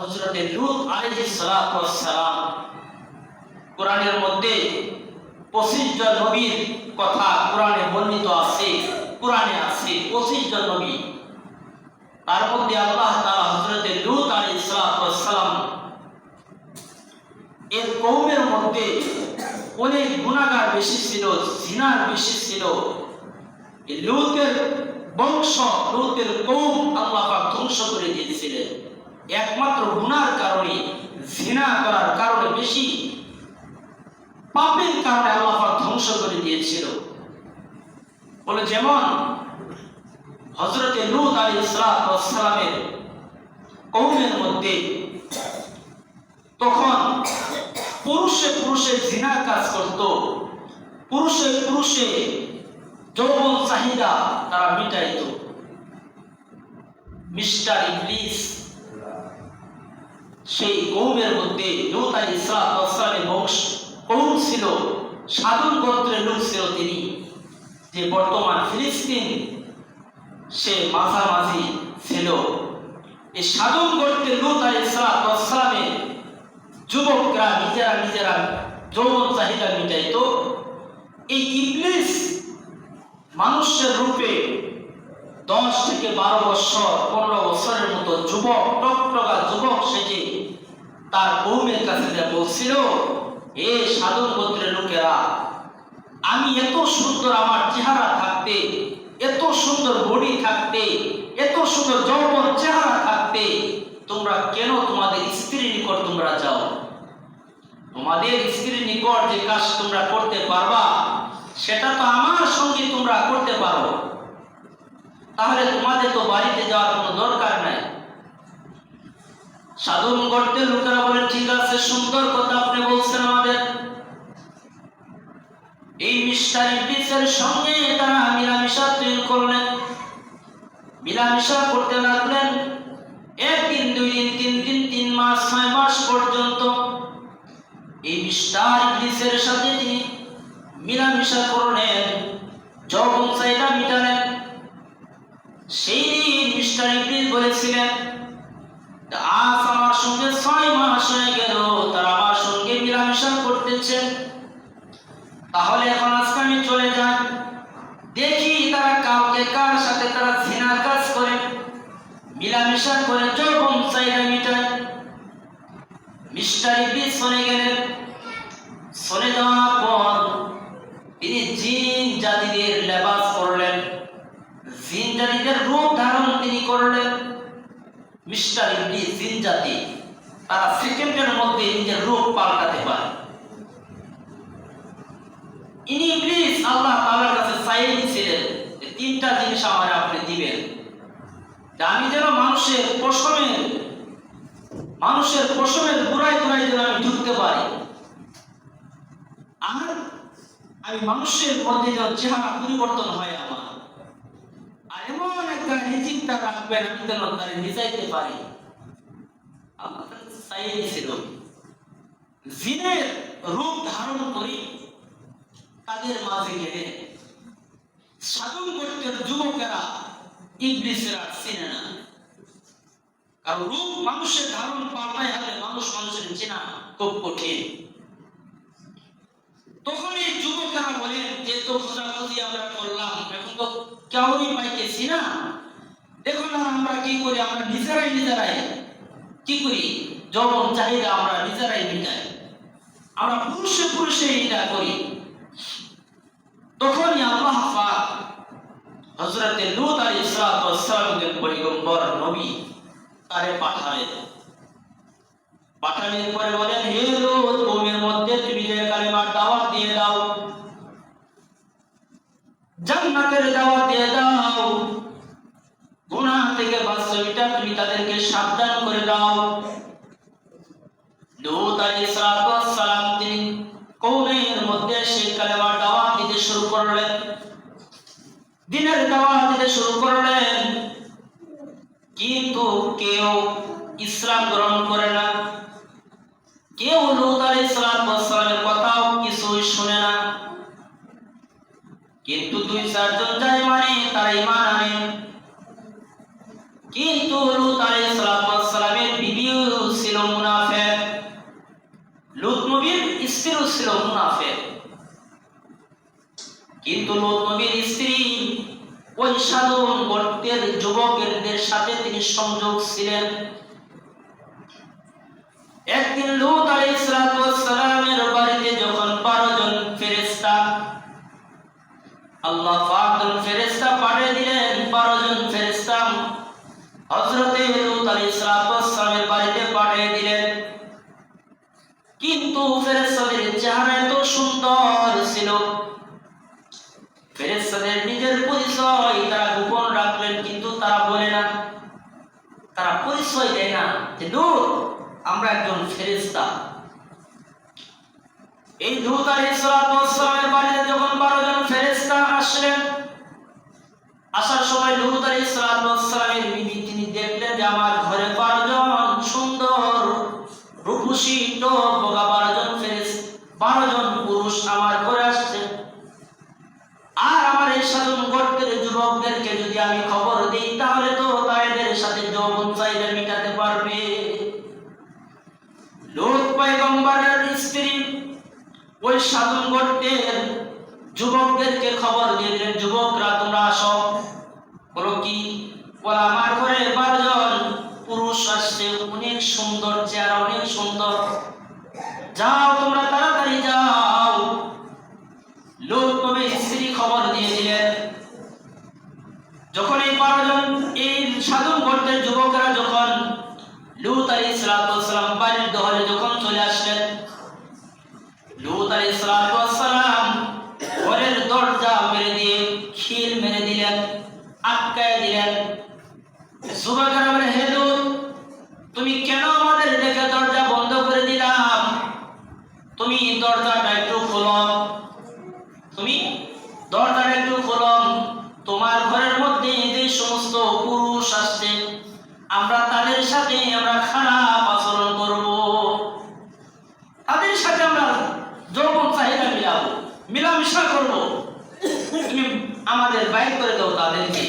হযরতে লূত আলাইহিস সালাতু ওয়াস সালাম কোরআনের মধ্যে 25 জন নবীর কথা কোরআনে বর্ণিত আছে, কোরআনে আছে 25 জন নবী। তার মধ্যে আল্লাহ তাআলা হযরতে লূত আলাইহিস সালাতু সালাম এর কৌমের মধ্যে অনেক গুণাগার বেশি ছিল, জিনার বেশি ছিল। লূতের বংশ, লূতের কৌম আল্লাহ ধ্বংস করে দিয়েছিলেন। একমাত্র গুনার কারণে, জিনা করার কারণে বেশি, পাপের কারণে আল্লাহ ধ্বংস করে দিয়েছিল। বলে যেমন হজরতে লূত আলী কৌমের মধ্যে তখন পুরুষে পুরুষে জিনার কাজ করত, পুরুষে পুরুষে যৌবন চাহিদা তারা মিটাইত। মিস্টার ইংলিশ সেই কৌমের মধ্যে আলী ইসলামের বংশ। কৌম ছিল সাধন গোত্রের লোক ছিল তিনি। যে বর্তমান ফিলিস্তিন, সে মাঝামাঝি ছিল। এই সাধন গোত্রের লুত আলী ইসলামের যুবকরা নিজেরা নিজেরা যৌবন চাহিদা মিটাইত। এই ইবলিস মানুষের রূপে দশ থেকে বারো বছর, পনেরো বছরের মতো যুবক, টকটকা যুবক সেজে তার কৌমের কাছে বলছিল, এ সাধন গোত্রের লোকেরা, আমি এত সুন্দর আমার চেহারা থাকতে, এত সুন্দর বডি থাকতে, এত সুন্দর যৌবন চেহারা থাকতে, তোমরা কেন তোমাদের স্ত্রীর নিকট তোমরা যাও? তোমাদের স্ত্রীর নিকট যে কাজ তোমরা করতে পারবা, সেটা তো আমার সঙ্গে তোমরা করতে পারো। তাহলে তোমাদের তো বাড়িতে যাওয়ার কোনো দরকার নাই। সাধন করতে লোকেরা বলে, ঠিক আছে, সুন্দর কথা আপনি বলছেন আমাদের। এই মিস্টার ইবলিসের সঙ্গে তারা মিলামিশা তৈরি করলেন। মিলামিশা করতে লাগলেন। একদিন দুই দিন তিন দিন তিন মাস, ছয় মাস পর্যন্ত এই মিস্টার ইবলিসের সাথে তিনি মিলামিশা করলেন। যখন চাইটা মিটালেন। সেই দিন মিস্টার ইবলিস বলেছিলেন আজ আমার সঙ্গে ছয় মাস হয়ে গেল, তারা আমার সঙ্গে মিলামিশা করতেছে। তাহলে এখন আজকে আমি চলে যাই। দেখি তারা কাউকে কার সাথে তারা জিনার কাজ করে। মিলামিশা করে যৌবন চাইটা মিটায় মিস্টার ইবলিস শুনে গেলেন। শুনে যাওয়ার পর তিনি জিন করলেন জিন জাতিদের রূপ ধারণ তিনি করলেন। মিস্টার ইবলিস জিন জাতি, তারা সেকেন্ডের মধ্যে নিজের রূপ পাল্টাতে পারে। ইনি ইবলিস, আল্লাহ তাআলার কাছে দিয়েছিলেন যে তিনটা জিনিস আমার আপনি দিবেন। যে আমি যেন মানুষের পশমের মানুষের পশমের গুড়ায় গুড়ায় যেন আমি ঢুকতে পারি। আর আমি মানুষের মধ্যে যেন চেহারা পরিবর্তন হয় আমার। এমন একটা নিচিন্তা রাখবেন, আমি যেন তারে নিজাইতে পারি। দিয়েছিল জিনের রূপ ধারণ করি তাদের মাঝে গেলে। সাধন গোষ্ঠীর যুবকেরা ইবলিসেরা চেনে না। কারণ রূপ মানুষের ধারণ পাল্টায় হলে মানুষ মানুষের চেনা খুব কঠিন। তখন এই যুবকেরা বলেন, যে তো খোঁজাখুঁজি আমরা করলাম, এখন তো কেউই পাইতেছি না। দেখো না আমরা কি করি? আমরা নিজেরাই নিজেরাই কি করি? যখন চাহিদা আমরা নিজেরাই মিটাই। আমরা পুরুষে পুরুষে এটা করি। তখনই আল্লাহ পাক হযরতে লূত আলাইহিস সালামের পয়গম্বর নবী তারে পাঠালেন পাঠানোর পরে বলেন, হে লূত কওমের মধ্যে তুমি যে কালেমার দাওয়াত দিয়ে দাও জান্নাতের দাওয়াত দিয়ে দাও। গুনাহ থেকে বাঁচতে তুমি তাদেরকে সাবধান করে দাও। তিনি কওমের মধ্যে সেই কালেমার দাওয়াত দিতে শুরু করলেন। দিনের দাওয়াত দিতে শুরু করলেন। কিন্তু কেউ ইসলাম গ্রহণ করে না। কেউ লুত আলাইহিস কথাও কিছুই শুনে না। দুই চারজন যায় মানে তারা ইমান আনে কিন্তু লুত আলাইহিস বিবিও ছিল মুনাফেক। লুত নবীর স্ত্রীও ছিল মুনাফেক। কিন্তু লুত নবীর স্ত্রী ওই সাধারণ গর্তের যুবকেরদের সাথে তিনি সংযোগ ছিলেন। একদিন লুত আলাইহিস সালামের আল্লাহ ফেরেশতা পাঠিয়ে দিলেন, বারো জন ফেরেশতা লুত আলাইহিসসালামের বাড়িতে পাঠিয়ে দিলেন। কিন্তু ফেরেশতাদের চেহারা এত সুন্দর ছিল। ফেরেশতাদের নিজের পরিচয় তারা গোপন রাখলেন, কিন্তু তারা বলে না। তারা পরিচয় দেয় না যে, লুত, আমরা একজন ফেরেশতা। এই লুত বাড়িতে সময় লুত আলাইহিসসালামের বিবি, তিনি দেখলেন যে আমার ঘরে বারো সুন্দর রূপসী টপকা বারোজন ফেরেস বারো জন পুরুষ আমার ঘরে আসছে। আর আমার এই সাধন গর্তের যুবকদেরকে যদি আমি খবর দিই, তাহলে তো তাদের সাথে যৌবন চাহিদা মেটাতে পারবে। লোক পয়গম্বরের স্ত্রী ওই সাধন গর্তের যুবকদেরকে খবর দিয়ে দিলেন, যুবকরা, তোমরা আসো। বলো কি? বলে আমার ঘরে বারো জন পুরুষ আসছে, অনেক সুন্দর চেহারা, অনেক সুন্দর। যাও, তোমরা তাড়াতাড়ি যাও। লোক নবী স্ত্রী খবর দিয়ে দিলেন। যখন এই বারো জন এই সাধন গর্তের যুবকরা যখন লুত আলী সালাম বাড়ির দহলে যখন চলে আসলেন, লুত আলী সালাম ঘরের দরজা মেরে দিয়ে খিল মেরে দিলেন। আটকায় দিলেন। যুবকেরা বলে, হে লুত তুমি কেন আমাদের দেখে দরজা বন্ধ করে দিলাম তুমি দরজাটা একটু খোলো তুমি দরজাটা একটু খোলো তোমার ঘরের মধ্যে যে সমস্ত পুরুষ আসছে, আমরা তাদের সাথে আমরা খারাপ আচরণ করব। তাদের সাথে আমরা যৌবন চাহিদা মিলাবো, মিলামিশা করব। তুমি আমাদের বাইর করে দাও তাদেরকে।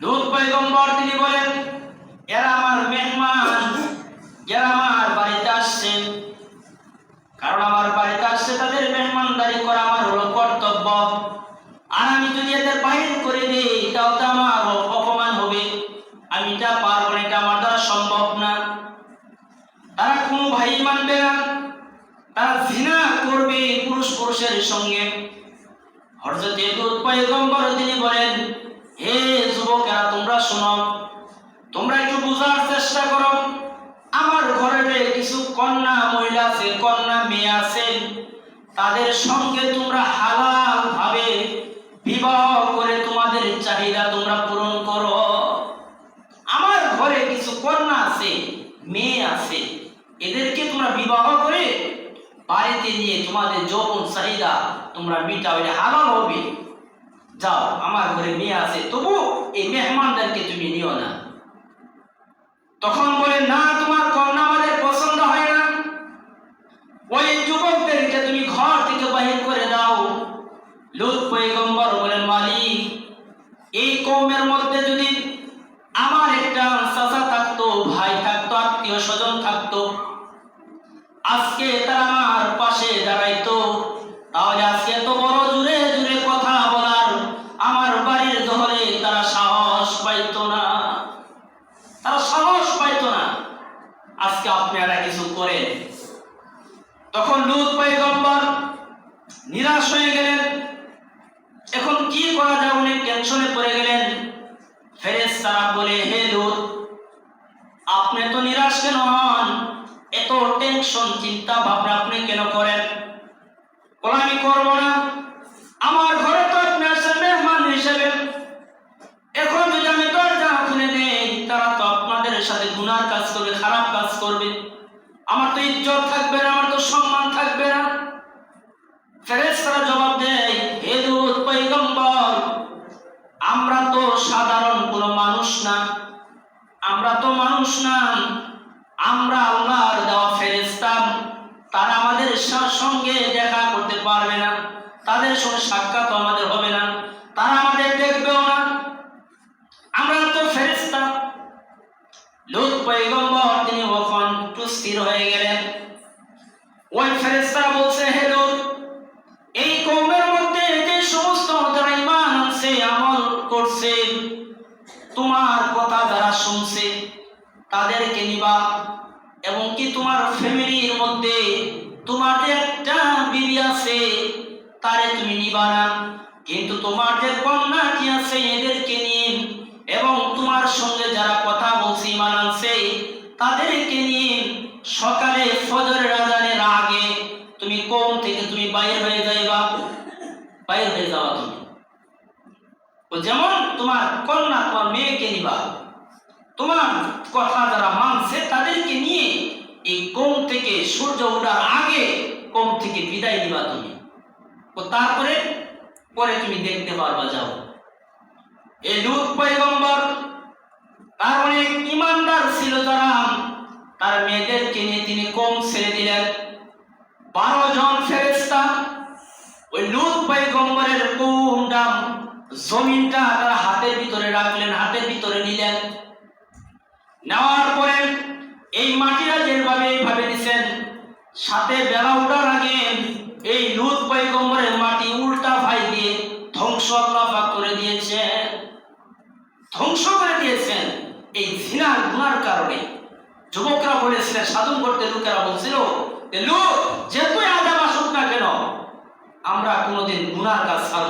লুত পয়গম্বর তিনি বলেন, এরা আমার মেহমান, এরা আমার বাড়িতে আসছে। কারণ আমার বাড়িতে আসছে তাদের মেহমানদারি করা আমার হলো কর্তব্য। আর আমি যদি এদের বাহির করে দিই, তাও তো আমার অপমান হবে। আমি এটা পারব না, এটা আমার দ্বারা সম্ভব না। তারা কোনো ভাই মানবে না। তারা ঘৃণা করবে পুরুষ পুরুষের সঙ্গে। হরজতে দুধ পয়গম্বর তিনি বলেন, হে যুবকেরা, তোমরা শোনো, তোমরা একটু বোঝার চেষ্টা করো। আমার ঘরে কিছু কন্যা মহিলা আছে, কন্যা মেয়ে আছে। তাদের সঙ্গে তোমরা হালাল ভাবে বিবাহ করে তোমাদের চাহিদা তোমরা পূরণ করো। আমার ঘরে কিছু কন্যা আছে, মেয়ে আছে। এদেরকে তোমরা বিবাহ করে বাড়িতে তোমাদের যৌবন চাহিদা তোমরা মিটাও, এটা হালাল হবে। যাও, আমার ঘরে মেয়ে আছে, তবু এই মেহমানদেরকে তুমি নিও না। তখন বলে, না, তোমার কন্যা আমাদের পছন্দ হয় না। ওই যুবকদেরকে তুমি ঘর থেকে বাহির করে দাও। লুত পয়গম্বর বলেন, মালিক, এই কৌমের মধ্যে যদি আমার একটা চাচা থাকতো, ভাই থাকতো, আত্মীয় স্বজন থাকতো, আজকে তারা আমার পাশে দাঁড়াইতো তাহলে আজকে এত বড় জুড়ে জুড়ে কথা বলার আমার বাড়ির দহলে তারা সাহস পাইতো না তারা সাহস পাইতো না আজকে আপনারা কিছু করেন তখন লুত পয়গম্বর নিরাশ হয়ে গেলেন। এখন কি করা যায় উনি? টেনশনে পড়ে গেলেন। ফেরেস তারা বলে, হে লোক, আপনি তো নিরাশ কেন হন? এত টেনশন চিন্তা ভাবনা আপনি কেন করেন? আমি করব না। আমার ঈশার সঙ্গে দেখা করতে পারবে না। তাদের সঙ্গে সাক্ষাৎ আমাদের হবে না। তারা আমাদের দেখবেও না। আমরা তো ফেরিস্তা লুত পৈগম্বর তিনি ওখান একটু স্থির হয়ে গেলেন। ওই ফেরিস্তা বলছে, হে লুত, এই কমের মধ্যে যে সমস্ত যারা ইমান আনছে, আমল করছে, তোমার কথা যারা শুনছে, তাদেরকে নিবা। এবং কি তোমার ফ্যামিলির মধ্যে তোমার যে একটা বিবি আছে, তারে তুমি নিবা না। কিন্তু তোমার যে কন্যাটি আছে, এদেরকে নিয়ে। এবং তোমার সঙ্গে যারা কথা বলছে ইমান আনছে, তাদেরকে নিয়ে সকালে ফজরের আজানের আগে তুমি কোন থেকে তুমি বাইরে হয়ে যাইবা? বাইরে হয়ে যাওয়া তুমি। যেমন তোমার কন্যা তোমার মেয়েকে নিবা, তোমার কথা যারা মানছে, তাদেরকে নিয়ে এই কোম থেকে সূর্য ওঠার আগে কোম থেকে বিদায় দিবা তুমি। ও তারপরে, পরে তুমি দেখতে পারবা, যাও। এই লুত পয়গম্বর, তার অনেক ইমানদার ছিল যারা, তার মেয়েদেরকে নিয়ে তিনি কম ছেড়ে দিলেন। বারো জন ফেরেস্তা ওই লুত পয়গম্বরের কোমটা জমিনটা তার হাতের ভিতরে রাখলেন, হাতের ভিতরে নিলেন। নেওয়ার এই মাটিটা যেভাবে এইভাবে নিছেন, সাথে বেলা ওঠার আগে এই লুত পয়গম্বরের মাটি উল্টা ভাই দিয়ে ধ্বংস আল্লাহ করে দিয়েছেন। ধ্বংস করে দিয়েছেন এই জিনার গুনার কারণে। যুবকরা বলেছিলেন, সাধন করতে লোকেরা বলছিল লোক যে তুই আজাব আসুক না কেন, আমরা কোনোদিন গুনার কাজ ছাড়ব